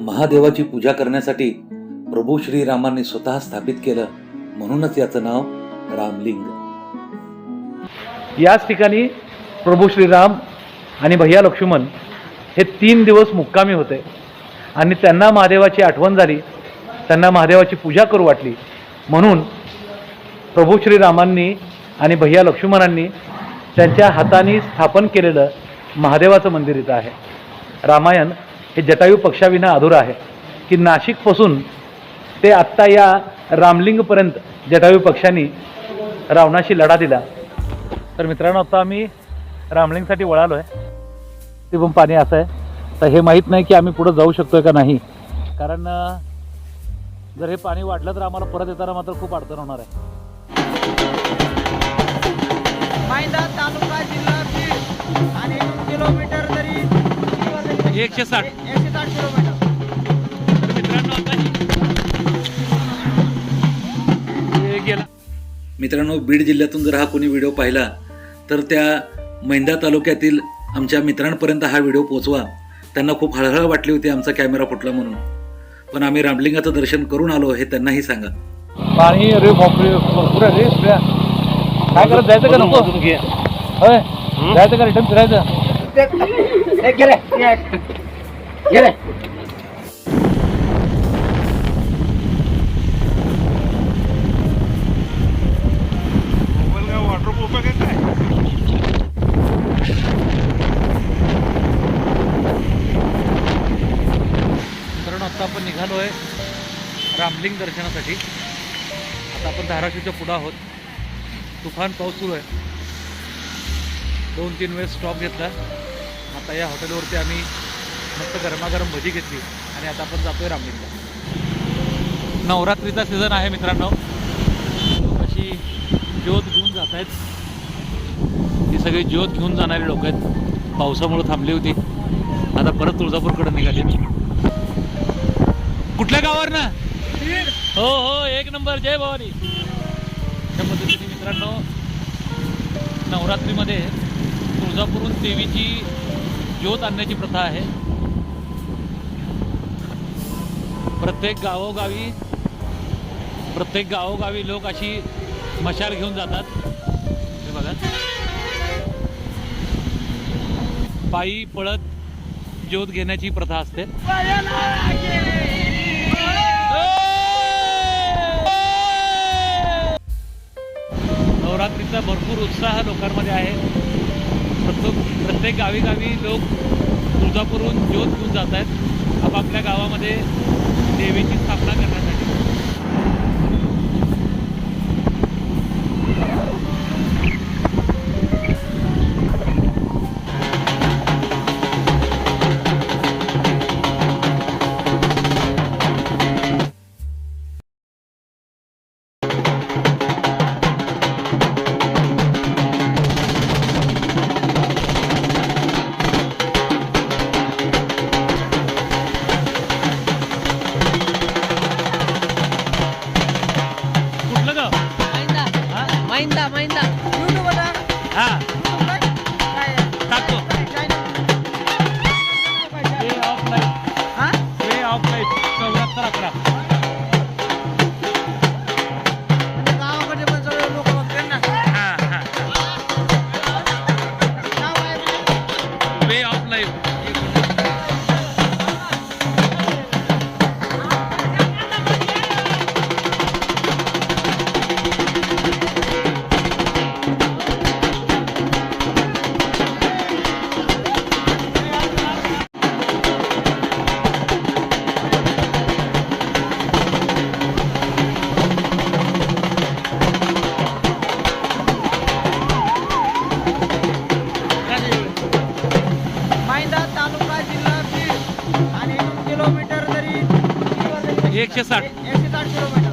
महादेवाची पूजा करण्यासाठी प्रभू श्रीरामांनी स्वतः स्थापित केलं म्हणूनच याचं नाव रामलिंग. याच ठिकाणी प्रभू श्रीराम आणि भैया लक्ष्मण हे तीन दिवस मुक्कामी होते आणि त्यांना महादेवाची आठवण झाली त्यांना महादेवाची पूजा करू वाटली. म्हणून प्रभू श्रीरामांनी आणि भैया लक्ष्मणांनी त्यांच्या हाताने स्थापन केलेलं महादेवाचं मंदिर इथं आहे. रामायण हे जटायू पक्षाविना अधुरं आहे. की नाशिकपासून ते आत्ता या रामलिंगपर्यंत जटायू पक्षांनी रावणाशी लढा दिला. तर मित्रांनो आता आम्ही रामलिंगसाठी वळालो आहे. ते पण पाणी असं आहे. तर हे माहीत नाही की आम्ही पुढं जाऊ शकतो का नाही. कारण जर हे पाणी वाढलं तर आम्हाला परत येताना मात्र खूप अडचण होणार आहे. तालुका जिल्हा आणि किलोमीटर तरी एकशे साठ. एकशे साठ किलोमीटर. गेला. मित्रांनो बीड जिल्ह्यातून जर हा कोणी व्हिडिओ पाहिला तर त्या मैंदा तालुक्यातील आमच्या मित्रांपर्यंत हा व्हिडिओ पोचवा त्यांना खूप हळहळ वाटली होती आमचा कॅमेरा फुटला म्हणून. पण आम्ही रामलिंगाचं दर्शन करून आलो हे त्यांनाही सांगा. पाणी भरपूर रे. काय करत जायचं का नको? जायचं का रिटर्न फिरायचं? गेले आता आपण निघालो आहे रामलिंग दर्शनासाठी. आता आपण धाराशिवच्या पुढं आहोत. तुफान पाऊस सुरू आहे. दोन तीन वेळेस स्टॉप घेतला. आता या हॉटेलवरती आम्ही मस्त गरमागरम भजी घेतली आणि आता आपण जातोय रामलिंगला. नवरात्रीचा सीझन आहे मित्रांनो. अशी ज्योत घेऊन जात आहेत. ही सगळी ज्योत घेऊन जाणारी लोक आहेत. पावसामुळे थांबली होती. आता परत तुळजापूरकडे निघाली कुठल्या गावावर ना हो हो एक नंबर. जय भवानी. अशा पद्धतीने मित्रांनो नवरात्रीमध्ये तुळजापूरून देवीची ज्योत आणण्याची प्रथा आहे. प्रत्येक गावोगावी प्रत्येक गावोगावी लोक अशी मशाल घेऊन जातात. हे बघा. पायी पळत ज्योत घेण्याची प्रथा असते. नवरात्रीचा भरपूर उत्साह लोकांमध्ये आहे. प्रत्येक प्रत्येक गावी गावी लोक तुळजापूरहून ज्योत घेऊन जात आहेत आपापल्या गावामध्ये देवीची स्थापना करण्यासाठी. एकशे साठ. एकशे साठ किलोमीटर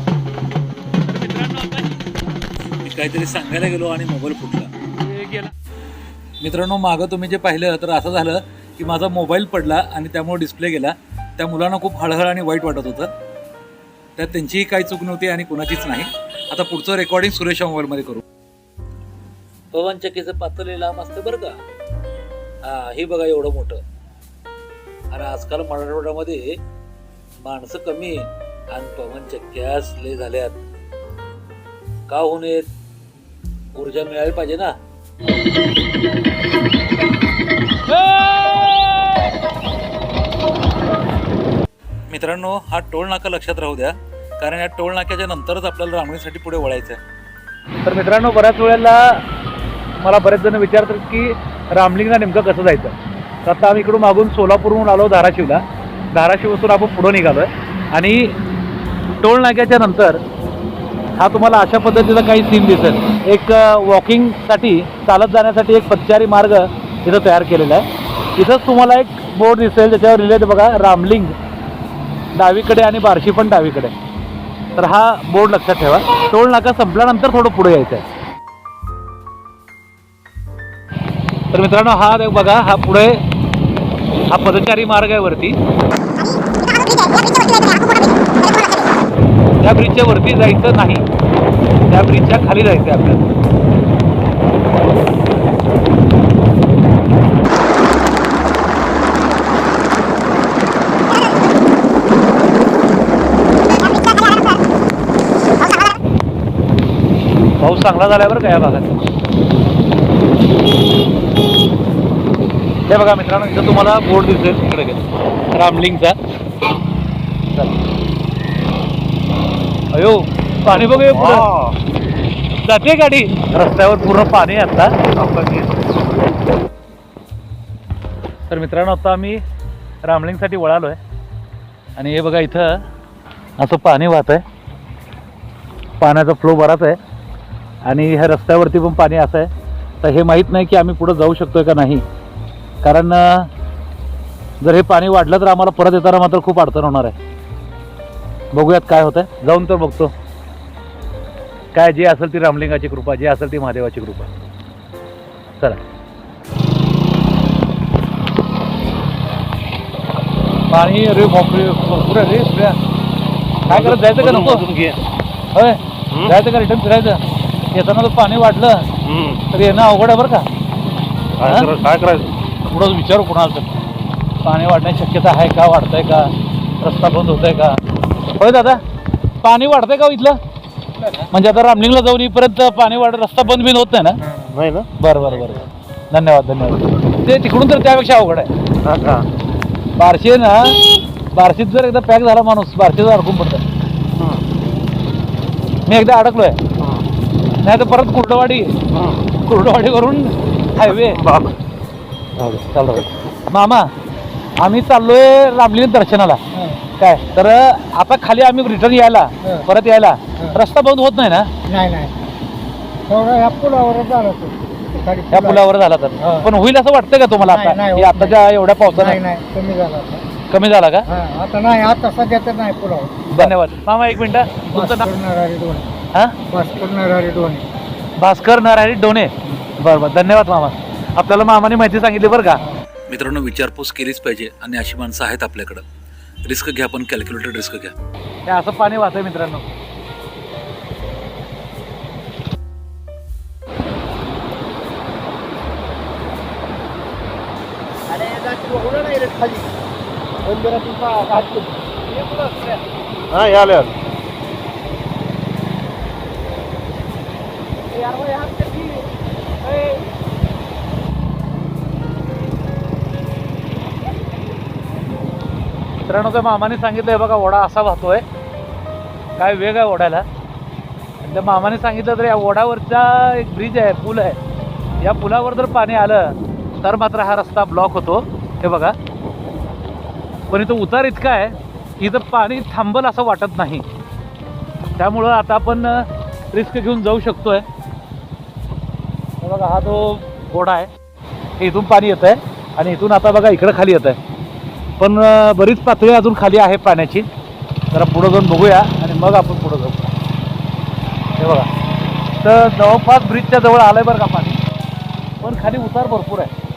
मित्रांनो आता मी काहीतरी सांगायला गेलो आणि मोबाईल फुटला. हे गेला. मित्रांनो मागं तुम्ही जे पाहिलं तर असं झालं की माझा मोबाईल पडला आणि त्यामुळे डिस्प्ले गेला. त्या मुलांना खूप हळहळ आणि वाईट वाटत होतं. त्यात त्यांचीही काही चूक नव्हती आणि कुणाचीच नाही. आता पुढचं रेकॉर्डिंग सुरेशच्या मोबाईलमध्ये करू. पवन चक्कीचं पातळी लांब असतं बरं का? हा हे बघा एवढं मोठं. आणि आजकाल मराठवाड्यामध्ये माणसं कमी आणि पवन चक्क्यास लय झाल्यात. का होऊ नयेत ऊर्जा मिळाली पाहिजे ना. मित्रांनो हा टोल नाका लक्षात राहू द्या. कारण या टोल नाक्याच्या नंतरच आपल्याला रांगणीसाठी पुढे वळायचं आहे तर मित्रांनो बऱ्याच वेळेला मला बरेच जण विचारतात की रामलिंगला नेमकं कसं जायचं? तर आता आम्ही इकडून मागून सोलापूरहून आलो धाराशिवला. धाराशिवपासून आपण पुढं निघालो आहे आणि टोल नाक्याच्या नंतर हा तुम्हाला अशा पद्धतीचा काही सीन दिसेल. एक वॉकिंगसाठी चालत जाण्यासाठी एक पत्चारी मार्ग इथं तयार केलेला आहे. इथंच तुम्हाला एक बोर्ड दिसेल त्याच्यावर लिहिलं बघा रामलिंग. डावीकडे आणि बार्शी पण डावीकडे. तर हा बोर्ड लक्षात ठेवा. टोल नाका संपल्यानंतर थोडं पुढे यायचं आहे. तर मित्रांनो हा देव बघा हा पुढे हा पदचारी मार्ग आहे वरती. त्या ब्रिजच्या वरती जायचं नाही. त्या ब्रिजच्या खाली जायचं आहे आपल्याला. पाऊस चांगला झाल्यावर बरं का या भागात? हे बघा मित्रांनो इथं तुम्हाला बोर्ड दिसेल. इकडे घे. रामलिंगचा. चला. अयो पाणी बघूया पुढं. जाते गाडी. रस्त्यावर पूर्ण पाणी आता. तर मित्रांनो आता आम्ही रामलिंगसाठी वळालो आहे आणि हे बघा इथं असं पाणी वाहत आहे पाण्याचा फ्लो बराच आहे. आणि ह्या रस्त्यावरती पण पाणी असं आहे. तर हे माहीत नाही की आम्ही पुढं जाऊ शकतोय का नाही. कारण जर हे पाणी वाढलं तर आम्हाला परत येताना मात्र खूप अडचण होणार आहे. बघूयात काय होतं जाऊन तर बघतो. काय जे असेल ती रामलिंगाची कृपा जे असेल ती महादेवाची कृपा. चला. पाणी अरे बापरे भरपूर आहे रे सगळ्या. काय करत जायचं का नको? होय. जायचं का रिटर्न फिरायचं? येताना जर पाणी वाढलं तर येणं अवघड आहे बरं का? काय करायचं? पुढं विचारू कुणाला तर. पाणी वाढण्याची शक्यता आहे का? वाढतंय का? रस्ता बंद होतोय का? होय दादा पाणी वाढतंय का हो इथलं? म्हणजे आता रामलिंगला जाऊन येईपर्यंत पाणी वाढ रस्ता बंद बिन होत नाही ना? नाही ना. बरं बरं बरं. धन्यवाद धन्यवाद. ते तिकडून तर त्यापेक्षा अवघड आहे. हा का बारशे ना बारशीत जर एकदा पॅक झाला माणूस बारशेचा अडकून पडतं. मी एकदा अडकलोय. नाही तर परत कुर्डवाडी कुर्डवाडी वरून हायवे. चालू मामा आम्ही चाललोय रामलिंग दर्शनाला. काय? तर आता खाली आम्ही रिटर्न यायला परत यायला. रस्ता बंद होत नाही ना? नाही नाही. तेवढं या पुलावरच झालं तो. खाली या पुला- पुलावर झाला तर. पण होईल असं वाटतंय का तुम्हाला नाही, आता? नाही, होत आताच्या एवढ्या नाही पावसानं? नाही कमी झाला आता. कमी झाला का? हा आता नाही आता सध्या तर नाही पुलावर. धन्यवाद. मामा एक मिनिट. तुमचं नाव? भास्कर नरहरी हा? भास्कर नरहरी डोणे भास्कर नरहरी डोणे बरं बरं. धन्यवाद मामा. आपल्याला मामाने माहिती सांगितली बरं का? मित्रांनो विचारपूस केलीच पाहिजे आणि अशी माणसं आहेत आपल्याकडं. रिस्क घ्या पण कॅल्क्युलेटेड रिस्क घ्या. हे असं पाणी वाहतंय मित्रांनो. हा या आल्या मित्रांनो त्या मामाने सांगितलं आहे बघा ओढा असा वाहतोय. काय वेग आहे ओढ्याला त्या मामाने सांगितलं तर या ओढ्यावरचा एक ब्रिज आहे पूल आहे. या पुलावर जर पाणी आलं तर मात्र हा रस्ता ब्लॉक होतो. हे बघा. पण इथं उतार इतका आहे इथं पाणी थांबल असं वाटत नाही. त्यामुळं आता आपण रिस्क घेऊन जाऊ शकतोय. हे बघा हा जो ओढा आहे इथून पाणी येत आहे आणि इथून आता बघा इकडं खाली येत आहे पण बरीच पातळी अजून खाली आहे पाण्याची. जरा पुढं जाऊन बघूया आणि मग आपण पुढं जाऊ. हे बघा. तर जवळपास ब्रिजच्या जवळ आलंय बरं का पाणी. पण खाली उतार भरपूर आहे.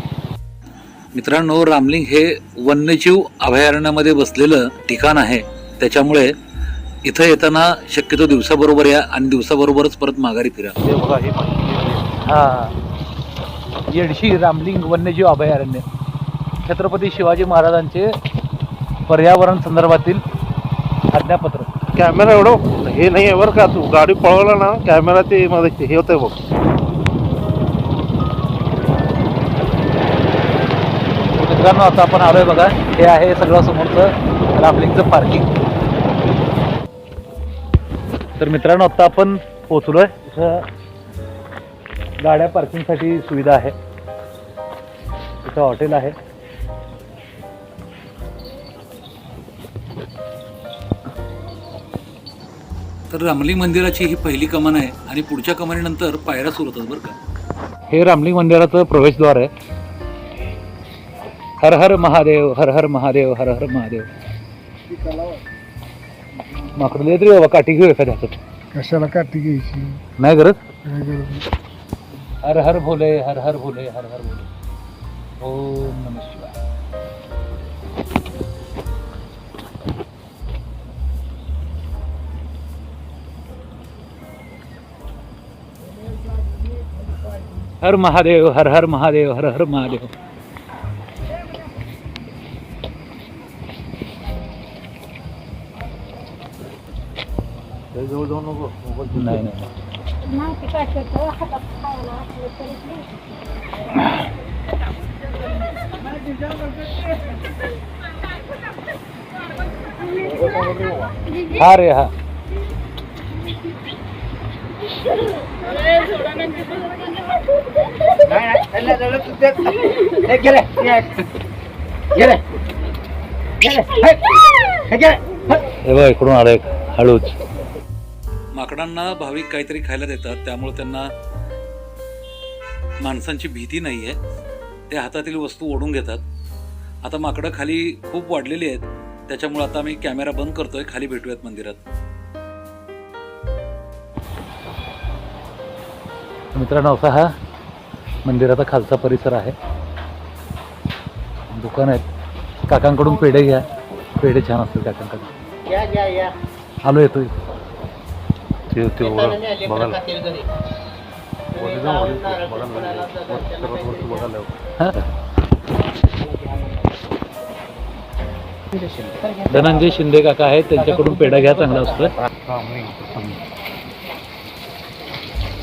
मित्रांनो रामलिंग हे वन्यजीव अभयारण्यामध्ये बसलेलं ठिकाण आहे. त्याच्यामुळे इथं येताना शक्यतो दिवसाबरोबर या आणि दिवसाबरोबरच परत माघारी फिरा. हे बघा हे. हा. येडशी रामलिंग वन्यजीव अभयारण्य. छत्रपती शिवाजी महाराजांचे पर्यावरण संदर्भातील आज्ञापत्र. कॅमेरा एवढं हे नाही आहे बरं का तू गाडी पळवला ना कॅमेरा ते मध्ये हे होतंय बघ. मित्रांनो आता आपण आलोय बघा हे आहे सगळं समोरचं रामलिंगचं पार्किंग तर मित्रांनो आता आपण पोचलोय इथं गाड्या पार्किंगसाठी सुविधा आहे. इथं हॉटेल आहे. तर रामलिंग मंदिराची ही पहिली कमान आहे आणि पुढच्या कमानीनंतर पायऱ्या सुरू होतात बरं का. हे रामलिंग मंदिराचं प्रवेशद्वार आहे. हर हर महादेव हर हर महादेव हर हर महादेव. माकडं लय तरी बाबा काठी घेऊ एखाद्या हातात कशाला काठी घ्यायची? नाही गरज. हर हर भोले हर हर भोले हर हर भोले. ओम नम हर महादेव हर हर महादेव हर हर महादेव. जवळ जाऊ नको नाही नाही. हा रे हा. बघ इकडून आलं एक हळूच माकडांना भाविक काहीतरी खायला देतात त्यामुळे त्यांना माणसांची भीती नाही आहे ते हातातील वस्तू ओढून घेतात. आता माकडं खाली खूप वाढलेली आहेत. त्याच्यामुळे आता मी कॅमेरा बंद करतोय खाली भेटूयात मंदिरात. मित्रांनो असा हा मंदिराचा खालचा परिसर आहे. दुकान आहेत. काकांकडून पेढे घ्या. पेढे छान असतात काकांकडे आलो येतोय. हा? धनंजय शिंदे काका आहेत. त्यांच्याकडून पेढा घ्या चांगला असतोय.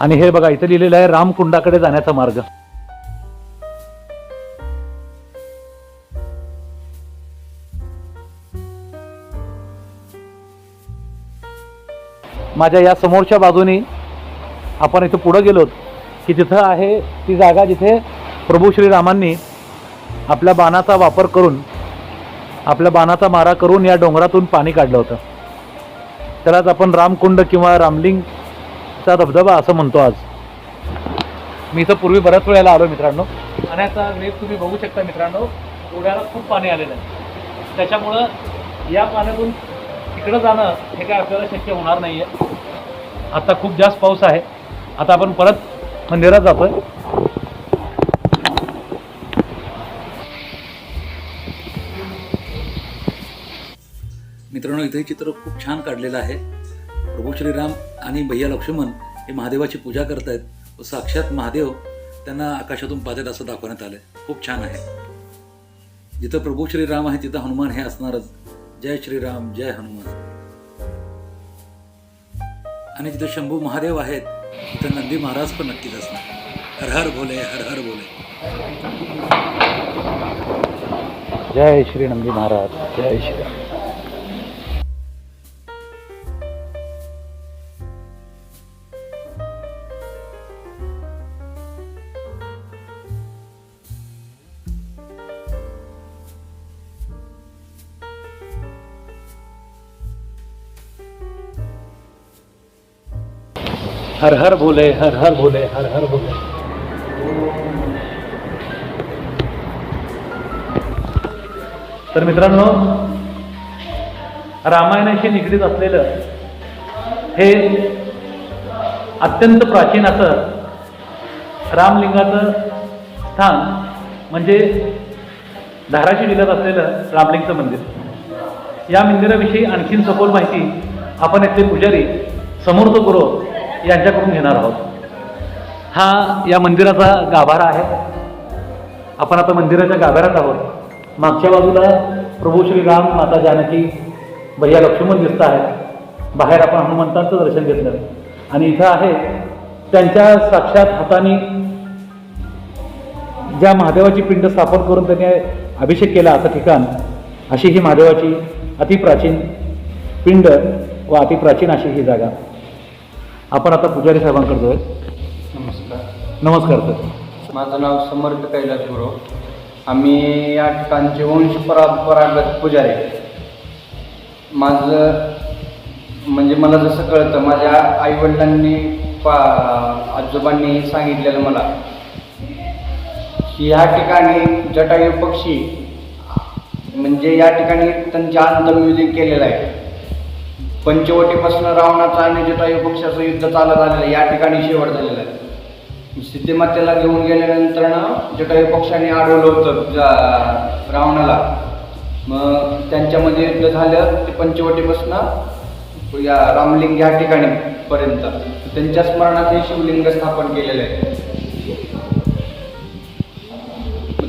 आणि हे बघा इथे लिहिलेलं आहे रामकुंडाकडे जाण्याचा मार्ग. माझ्या या समोरच्या बाजूनी आपण इथं पुढं गेलोत की तिथं आहे ती जागा जिथे प्रभू श्रीरामांनी आपल्या बाणाचा वापर करून आपल्या बाणाचा मारा करून या डोंगरातून पाणी काढलं होतं. त्यालाच आपण रामकुंड किंवा रामलिंग रामलिंगचा धबधबा असं म्हणतो आज. मी इथं पूर्वी बऱ्याच वेळेला आलो मित्रांनो. आणि आता वेग तुम्ही बघू शकता मित्रांनो डोळ्याला खूप पाणी आलेलं आहे. त्याच्यामुळं या पाण्यातून तिकडं जाणं हे काय आपल्याला शक्य होणार नाही आहे आता खूप जास्त पाऊस आहे. आता आपण परत मंदिरात जातोय. मित्रांनो इथे चित्र खूप छान काढलेलं आहे. प्रभू श्रीराम आणि भैया लक्ष्मण हे महादेवाची पूजा करतायत. व साक्षात महादेव त्यांना आकाशातून पाहतात असं दाखवण्यात आलं खूप छान आहे. जिथं प्रभू श्रीराम आहे तिथं हनुमान हे असणारच. जय श्रीराम जय हनुमान. आणि जिथं शंभू महादेव आहेत तिथं नंदी महाराज पण नक्कीच असणार. हर हर भोले हर हर भोले. जय श्री नंदी महाराज जय श्री हर हर बोले हर हर बोले हर हर बोले तर मित्रांनो रामायणाशी निगडीत असलेलं हे अत्यंत प्राचीन असं रामलिंगाचं स्थान म्हणजे धाराशिव जिल्ह्यात असलेलं रामलिंगचं मंदिर. या मंदिराविषयी आणखीन सखोल माहिती आपण इथले पुजारी समर्थ गुरु यांच्याकडून घेणार आहोत. हा या मंदिराचा गाभारा आहे. आपण आता मंदिराच्या गाभाऱ्यात आहोत. मागच्या बाजूला प्रभू श्रीराम माता जानकी भैया लक्ष्मण दिसत आहेत. बाहेर आपण हनुमंतांचं दर्शन घेतलं. आणि इथं आहे त्यांच्या साक्षात हाताने ज्या महादेवाची पिंड स्थापन करून त्यांनी अभिषेक केला असं ठिकाण अशी ही महादेवाची अतिप्राचीन पिंड व अतिप्राचीन अशी ही जागा. आपण आता पुजारी साहेबांकडे जाऊया नमस्कार. नमस्कार सर. माझं नाव समर्थ कैलास गुरु. आम्ही या ठिकाणचे वंश परंपरागत पुजारी. माझं म्हणजे मला जसं कळतं माझ्या आईवडिलांनी पा आजोबांनी सांगितलेलं मला की या ठिकाणी जटायू पक्षी म्हणजे या ठिकाणी त्यांचे अंतर्म्युजिक केलेलं आहे. पंचवटीपासून रावणाचा आणि जटायू पक्षाचं युद्ध चालत आलेलं आहे. या ठिकाणी शेवट झालेलं आहे. सिद्धिमातेला घेऊन गेल्यानंतर जटायू पक्षाने अडवलं होतं रावणाला. मग त्यांच्यामध्ये युद्ध झालं ते पंचवटीपासून या रामलिंग या ठिकाणी पर्यंत. त्यांच्या स्मरणात हे शिवलिंग स्थापन केलेलं आहे.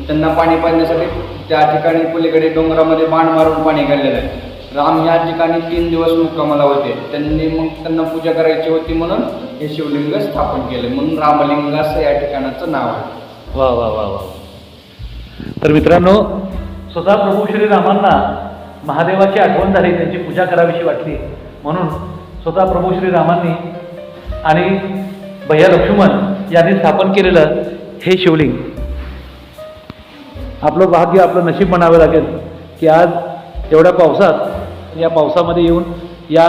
त्यांना पाणी पाजण्यासाठी त्या ठिकाणी पलीकडे डोंगरामध्ये बाण मारून पाणी काढलेलं आहे. राम या ठिकाणी तीन दिवस मुक्कामाला होते. त्यांनी मग त्यांना पूजा करायची होती म्हणून हे शिवलिंग स्थापन केलं. म्हणून रामलिंग असं या ठिकाणाचं नाव आहे. वा वा वा वा. तर मित्रांनो स्वतः प्रभू श्रीरामांना महादेवाची आठवण झाली त्यांची पूजा करावीशी वाटली. म्हणून स्वतः प्रभू श्रीरामांनी आणि भैया लक्ष्मण यांनी स्थापन केलेलं हे शिवलिंग. आपलं भाग्य आपलं नशीब म्हणावं लागेल की आज एवढ्या पावसात या पावसामध्ये येऊन या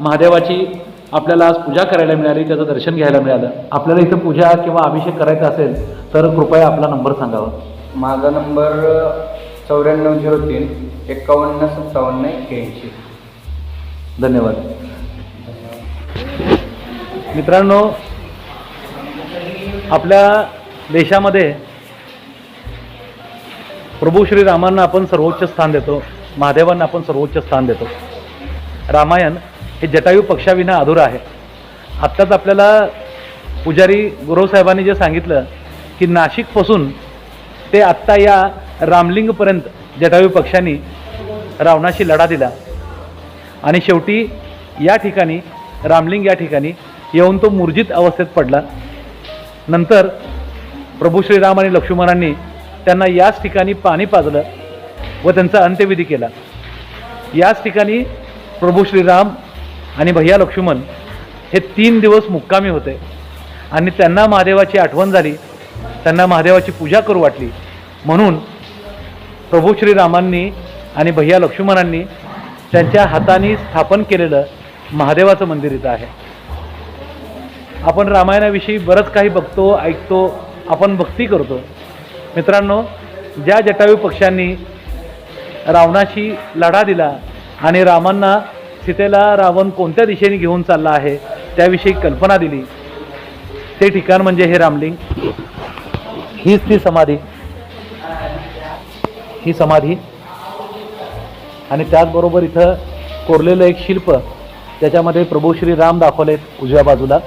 महादेवाची आपल्याला आज पूजा करायला मिळाली त्याचं दर्शन घ्यायला मिळालं. आपल्याला इथं पूजा किंवा अभिषेक करायचा असेल तर कृपया आपला नंबर सांगावा. माझा नंबर चौऱ्याण्णव झिरो तीन एकावन्न सत्तावन्न एक्क्याऐंशी धन्यवाद. मित्रांनो आपल्या देशामध्ये प्रभू श्रीरामांना आपण सर्वोच्च स्थान देतो. महादेवांना आपण सर्वोच्च स्थान देतो. रामायण हे जटायू पक्षाविना अधुरं आहे. आत्ताच आपल्याला पुजारी गुरुसाहेबांनी जे सांगितलं की नाशिकपासून ते आत्ता या रामलिंगपर्यंत जटायू पक्षांनी रावणाशी लढा दिला. आणि शेवटी या ठिकाणी रामलिंग या ठिकाणी येऊन तो मूर्जित अवस्थेत पडला. नंतर प्रभू श्रीराम आणि लक्ष्मणांनी त्यांना याच ठिकाणी पाणी पाजलं. व त्यांचा अंत्यविधी केला. याच ठिकाणी प्रभू श्रीराम आणि भैया लक्ष्मण हे तीन दिवस मुक्कामी होते. आणि त्यांना महादेवाची आठवण झाली. त्यांना महादेवाची पूजा करू वाटली. म्हणून प्रभू श्रीरामांनी आणि भैया लक्ष्मणांनी त्यांच्या हाताने स्थापन केलेलं महादेवाचं मंदिर इथं आहे. आपण रामायणाविषयी बरंच काही बघतो ऐकतो आपण भक्ती करतो. मित्रांनो ज्या जटायू पक्षांनी रावणाशी लढा दिला आणि रामांना सीतेला रावण कोणत्या दिशेने घेऊन चालला आहे त्याविषयी कल्पना दिली. ते ठिकाण म्हणजे हे रामलिंग. हीच ती समाधी. ही समाधी. आणि त्याचबरोबर इथं कोरलेलं एक शिल्प त्याच्यामध्ये प्रभू श्री राम दाखवलेत उजव्या बाजूला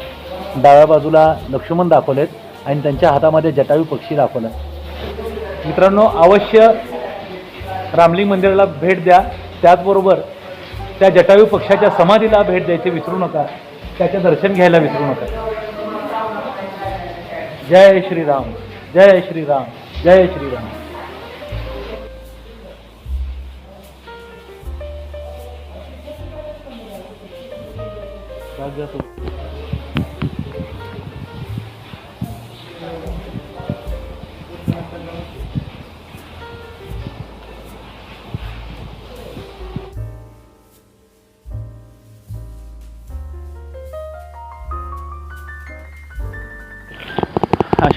डाव्या बाजूला लक्ष्मण दाखवलेत आणि त्यांच्या हातामध्ये जटायू पक्षी दाखवला. मित्रांनो अवश्य रामलिंग मंदिराला भेट द्या. त्याचबरोबर त्या जटायू पक्षाच्या समाधीला भेट द्यायची विसरू नका. त्याचे दर्शन घ्यायला विसरू नका. जय श्रीराम जय श्रीराम जय श्रीराम.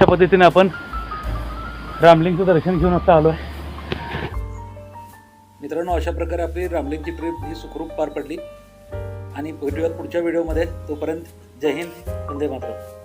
अशा पद्धतीने आपण रामलिंगचं दर्शन घेऊन आता आलो आहे मित्रांनो अशा प्रकारे आपली रामलिंगची ट्रिप ही सुखरूप पार पडली. आणि भेटूयात पुढच्या व्हिडिओमध्ये तोपर्यंत जय हिंद वंदे मातरम.